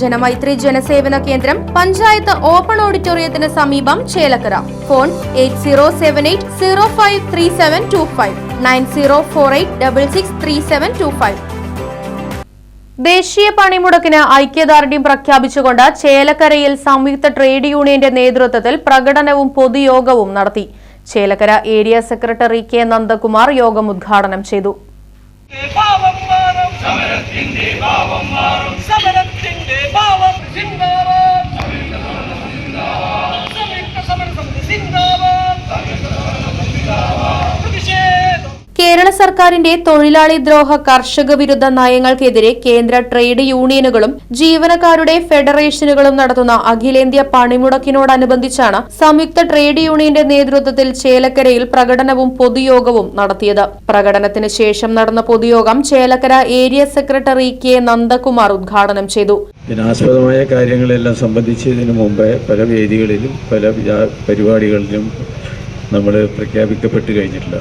ജനമൈത്രി ജനസേവന കേന്ദ്രം പഞ്ചായത്ത് ഓപ്പൺ ഓഡിറ്റോറിയത്തിന് സമീപം Chelakkara. Phone eight zero seven eight zero five three seven two five nine zero four eight double six three seven two five. ദേശീയ പണിമുടക്കിന് ഐക്യദാർഢ്യം പ്രഖ്യാപിച്ചുകൊണ്ട് ചേലക്കരയിൽ സംയുക്ത ട്രേഡ് യൂണിയന്റെ നേതൃത്വത്തിൽ പ്രകടനവും പൊതുയോഗവും നടത്തി. Chelakkara area secretary K Nandakumar യോഗം ഉദ്ഘാടനം ചെയ്തു. ഭാവം മാറും. സമരത്തിന്റെ ഭാവം മാറും. സമരത്തിന്റെ കേരള സർക്കാരിന്റെ തൊഴിലാളി ദ്രോഹ കർഷക വിരുദ്ധ നയങ്ങൾക്കെതിരെ കേന്ദ്ര ട്രേഡ് യൂണിയനുകളും ജീവനക്കാരുടെ ഫെഡറേഷനുകളും നടത്തുന്ന അഖിലേന്ത്യാ പണിമുടക്കിനോടനുബന്ധിച്ചാണ് സംയുക്ത ട്രേഡ് യൂണിയന്റെ നേതൃത്വത്തിൽ ചേലക്കരയിൽ പ്രകടനവും പൊതുയോഗവും നടത്തിയത്. പ്രകടനത്തിന് ശേഷം നടന്ന പൊതുയോഗം Chelakkara area secretary K Nandakumar ഉദ്ഘാടനം ചെയ്തു. ദിനാസ്പദമായ കാര്യങ്ങളെല്ലാം സംബന്ധിച്ചതിന് മുമ്പേ പല വേദികളിലും പല പരിപാടികളിലും നമ്മൾ പ്രഖ്യാപിക്കപ്പെട്ട് കഴിഞ്ഞിട്ടില്ല.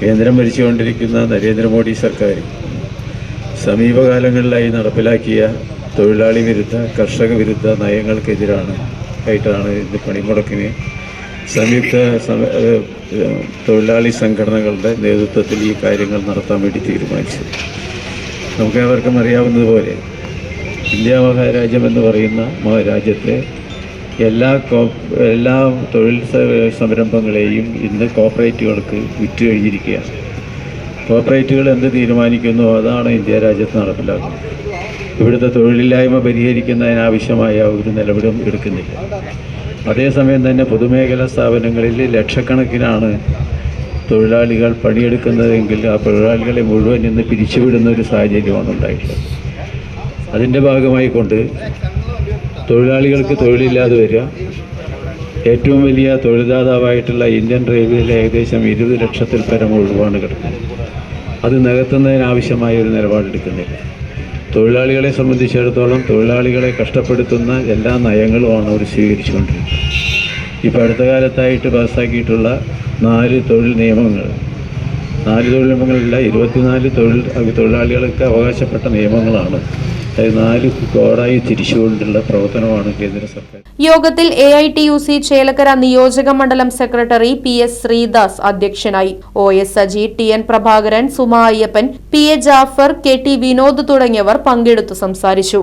കേന്ദ്രം ഭരിച്ചുകൊണ്ടിരിക്കുന്ന നരേന്ദ്രമോദി സർക്കാർ സമീപകാലങ്ങളിലായി നടപ്പിലാക്കിയ തൊഴിലാളി വിരുദ്ധ കർഷക വിരുദ്ധ നയങ്ങൾക്കെതിരാണ് ആയിട്ടാണ് ഇത് പണിമുടക്കിന് സംയുക്ത തൊഴിലാളി സംഘടനകളുടെ നേതൃത്വത്തിൽ ഈ കാര്യങ്ങൾ നടത്താൻ വേണ്ടി തീരുമാനിച്ചത്. നമുക്ക് ഏവർക്കും അറിയാവുന്നതുപോലെ ഇന്ത്യ മഹാരാജ്യം എന്ന് പറയുന്ന മഹാരാജ്യത്തെ എല്ലാ എല്ലാ തൊഴിൽ സംരംഭങ്ങളെയും ഇന്ന് കോപ്പറേറ്റുകൾക്ക് വിറ്റ് കഴിഞ്ഞിരിക്കുകയാണ് കോപ്പറേറ്റുകൾ എന്ത് തീരുമാനിക്കുന്നു? അതാണ് ഇന്ത്യ രാജ്യത്ത് നടപ്പിലാക്കുന്നത്. ഇവിടുത്തെ തൊഴിലില്ലായ്മ പരിഹരിക്കുന്നതിനാവശ്യമായ ഒരു നിലപാടും എടുക്കുന്നില്ല. അതേസമയം തന്നെ പൊതുമേഖലാ സ്ഥാപനങ്ങളിൽ ലക്ഷക്കണക്കിനാണ് തൊഴിലാളികൾ പണിയെടുക്കുന്നതെങ്കിൽ ആ തൊഴിലാളികളെ മുഴുവൻ ഇന്ന് പിരിച്ചുവിടുന്ന ഒരു സാഹചര്യമാണ് ഉണ്ടായിട്ടുള്ളത്. അതിന്റെ ഭാഗമായി കൊണ്ട് തൊഴിലാളികൾക്ക് തൊഴിലില്ലാതെ വരിക. ഏറ്റവും വലിയ തൊഴിൽദാതാവായിട്ടുള്ള ഇന്ത്യൻ റെയിൽവേയിൽ ഏകദേശം ഇരുപത് ലക്ഷത്തിൽ പരം ഒഴിവാണ് കിടക്കുന്നത്. അത് നികത്തുന്നതിനാവശ്യമായ ഒരു നിലപാടെടുക്കുന്നില്ല. തൊഴിലാളികളെ സംബന്ധിച്ചിടത്തോളം തൊഴിലാളികളെ കഷ്ടപ്പെടുത്തുന്ന എല്ലാ നയങ്ങളുമാണ് അവർ സ്വീകരിച്ചുകൊണ്ടിരിക്കുന്നത്. ഇപ്പോൾ അടുത്ത കാലത്തായിട്ട് പാസ്സാക്കിയിട്ടുള്ള നാല് തൊഴിൽ നിയമങ്ങൾ നാല് നിയമങ്ങളില്ല ഇരുപത്തിനാല് തൊഴിൽ തൊഴിലാളികൾക്ക് അവകാശപ്പെട്ട നിയമങ്ങളാണ്. കേന്ദ്ര സർക്കാർ. യോഗത്തിൽ A I T U C Chelakkara നിയോജക മണ്ഡലം സെക്രട്ടറി പി എസ് ശ്രീദാസ് അധ്യക്ഷനായി. O S Saji T N Prabhakaran Suma Ayyappan P A Jafar K T Vinod തുടങ്ങിയവർ പങ്കെടുത്തു സംസാരിച്ചു.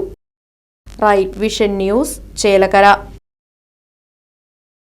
Right vision news Chelakkara.